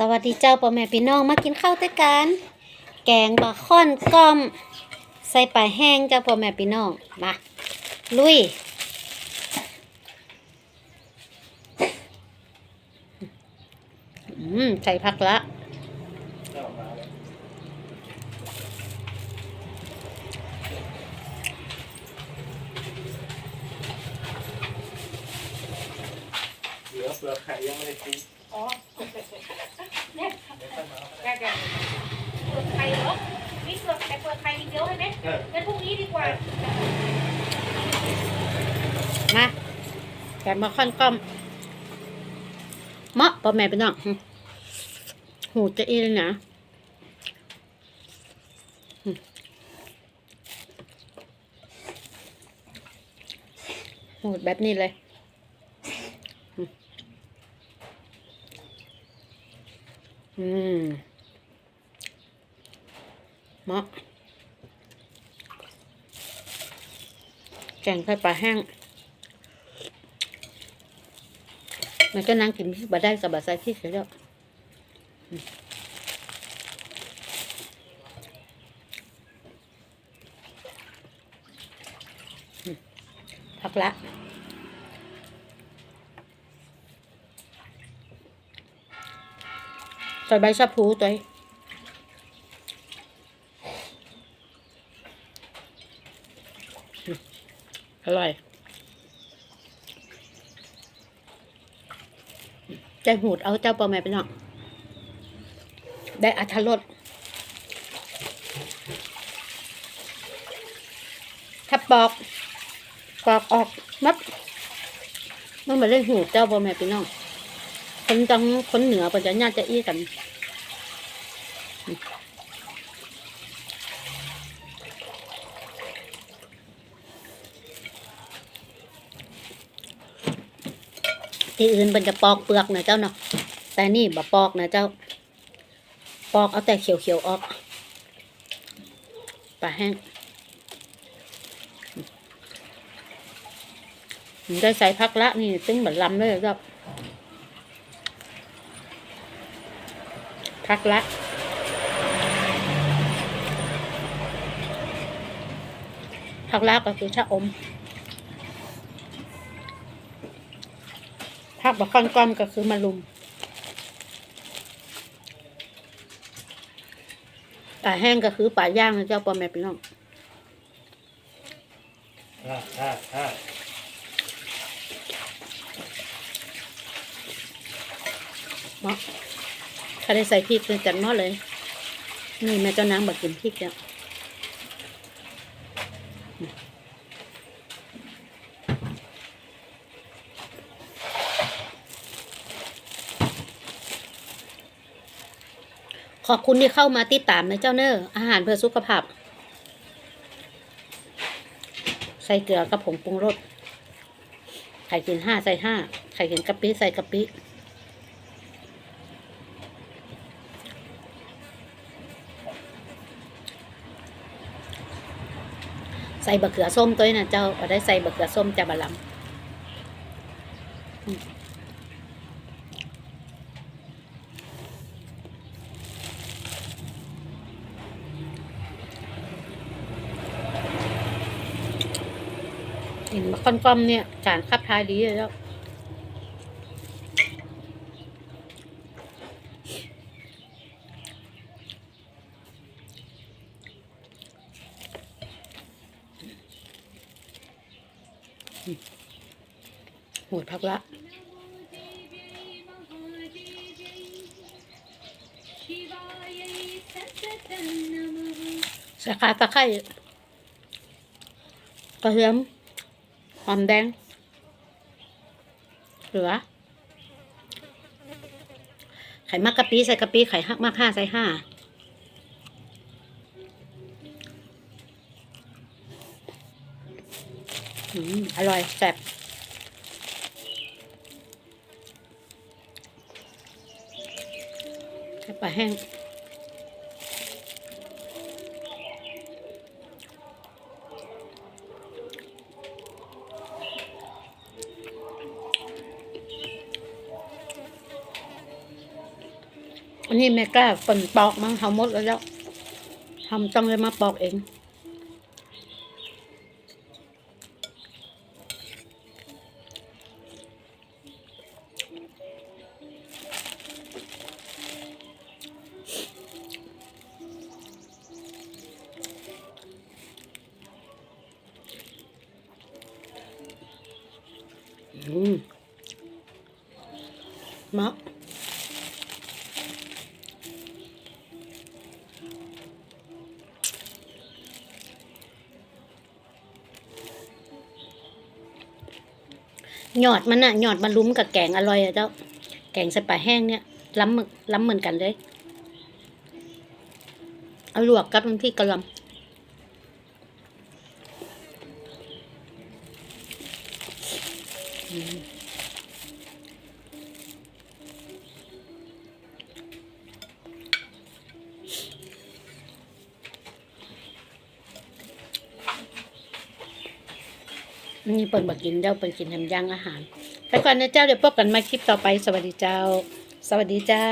สวัสดีเจ้าพ่อแม่พี่น้องมากินข้าวด้วยกัน แกงบะค่อนก้อม ใส่ปลาแห้งเจ้าพ่อแม่พี่น้องมาลุย อืม ใส่ผักละเหลือเปลือกไข่ยังไม่ได้กิน อ๋อเนี่ยแกแกเปลือกไข่เหรอนี่เปลือกแต่เปลือกไข่อีกเยอะใช่ไหมงั้นพรุ่งนี้ดีกว่ามาแกงบะค่อนก้อมเมาะพ่อแม่พี่น้องหึหูจะอีเลยนะหูแบบนี้เลย อืมเหมาะแกงไข่ปลาแห้งมันก็นั่งกินที่บะได้กับบะไซที่เสียแล้วอืมอืมพักละ ใส่ใบชะพูตัวองอืมอร่อยใจหูดเอาเจ้าปอแม่ไปเนาะได้อัธรสถ้าปอก ปอกออกมัดมันมาเล่นหูเจ้าปอแม่ไปน้อง คนจังคนเหนือปัญญาญาจะอี้กันที่อื่นมันจะปอกเปลือกนะเจ้าเนาะแต่นี่บ่ปอกนะเจ้า ปอกเอาแต่เขียวๆออกปลาแห้งได้ใส่พักละนี่ตึ้งเหมือนลำเลยเจ้า พักละ พักละก็คือชะอมผักบักค่อนก้อมก็คือมะลุมป่าแห้งก็คือป่าย่างนะเจ้าปอแม่พี่น้องอ่าอ่าอ่าเนาะ ถ้าได้ใส่พริกเลยจัดหม้อเลย นี่แม่เจ้านางบอกกินพริกแล้วขอบคุณที่เข้ามาติดตามนะเจ้าเนอร์อาหารเพื่อสุขภาพ ใส่เกลือกับผงปรุงรสไข่กินห้าใส่ห้าไข่กินกะปิใส่กะปิ ใส่บะเขือส้มตัวนี้นะเจ้าเอาได้ใส่บะเขือส้มจะบะลำอืมเห็นมะค่อนก้อมเนี่ยจานคับท้ายดีเลยแล้ว หมดพักละสาขาตะไคร้กระเทียมหอมแดงเหลือไข่มักกะปิใส่กะปิไข่หักมากห้าใส่ห้า อร่อยแซ่บแค่ปลาแห้งอันนี้แม่กล้าฝนปอกมั้งเขาหมดแล้วแล้วทำต้องเลยมาปอกเอง มะหยอดมันอะหยอดมันลุ้มกับแกงอร่อยอะเจ้า แกงใส่ปลาแห้งเนี่ยล้ำมึกล้ำเหมือนกันเลยเอาลวกกับน้ำพริกกะหล่ำ นี่เปิดมากินเจ้าเปิดกินทำย่างอาหาร ไปก่อนนะเจ้าเดี๋ยวพบกันใหมาคลิปต่อไป สวัสดีเจ้า สวัสดีเจ้า